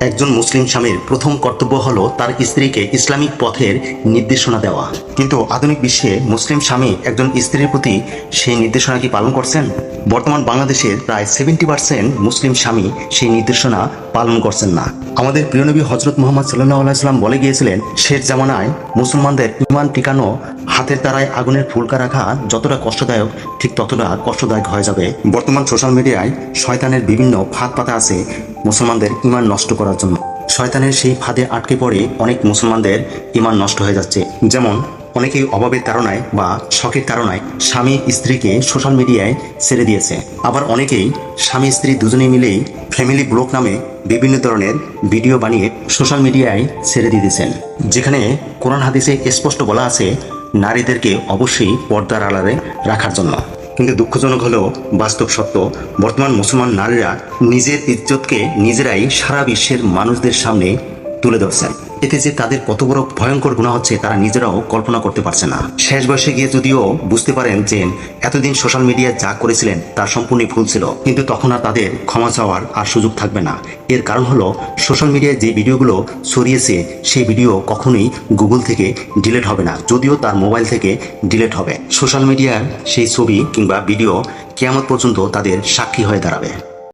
একজন মুসলিম স্বামীর প্রথম কর্তব্য হল তার স্ত্রীকে ইসলামিক পথের নির্দেশনা দেওয়া। কিন্তু আধুনিক বিশ্বে মুসলিম স্বামী একজন স্ত্রীর প্রতি সেই নির্দেশনা কি পালন করছেন? বর্তমান বাংলাদেশের প্রায় সেভেন্টি পার্সেন্ট মুসলিম স্বামী সেই নির্দেশনা পালন করছেন না। আমাদের প্রিয় নবী হজরত মোহাম্মদ সাল্লাহ আলাইসাল্লাম বলে গিয়েছিলেন, শেষ জামানায় মুসলমানদের ইমান টিকানো হাতের দ্বারায় আগুনের ফুলকা রাখা যতটা কষ্টদায়ক, ঠিক ততটা কষ্টদায়ক হয়ে যাবে। বর্তমান সোশ্যাল মিডিয়ায় শয়তানের বিভিন্ন ফাঁদ পাতা আছে মুসলমানদের ইমান নষ্ট করার জন্য। শয়তানের সেই ফাঁদে আটকে পড়ে অনেক মুসলমানদের ইমান নষ্ট হয়ে যাচ্ছে। যেমন, অনেকেই অভাবের তাড়নায় বা শখের তাড়নায় স্বামী স্ত্রীকে সোশ্যাল মিডিয়ায় ছেড়ে দিয়েছে। আবার অনেকেই স্বামী স্ত্রী দুজনে মিলেই ফ্যামিলি ব্লগ নামে বিভিন্ন ধরনের ভিডিও বানিয়ে সোশ্যাল মিডিয়ায় ছেড়ে দিতেছেন যেখানে কোরআন হাদিসে স্পষ্ট বলা আছে নারীদেরকে অবশ্যই পর্দার আড়ালে রাখার জন্য। কিন্তু দুঃখজনক হলেও বাস্তব সত্য, বর্তমান মুসলমান নারীরা নিজের ইজ্জতকে নিজেরাই সারা বিশ্বের মানুষদের সামনে তুলে ধরছেন। এতে যে তাদের কত বড় ভয়ঙ্কর গুণা হচ্ছে তারা নিজেরাও কল্পনা করতে পারছে না। শেষ বয়সে গিয়ে যদিও বুঝতে পারেন যে এতদিন সোশ্যাল মিডিয়া যা করেছিলেন তার সম্পূর্ণ ভুল ছিল, কিন্তু তখন আর তাদের ক্ষমা চাওয়ার আর সুযোগ থাকবে না। এর কারণ হলো সোশ্যাল মিডিয়ায় যে ভিডিওগুলো ছড়িয়েছে, সেই ভিডিও কখনোই গুগল থেকে ডিলেট হবে না, যদিও তার মোবাইল থেকে ডিলেট হবে। সোশ্যাল মিডিয়ার সেই ছবি কিংবা ভিডিও কেয়ামত পর্যন্ত তাদের সাক্ষী হয়ে দাঁড়াবে।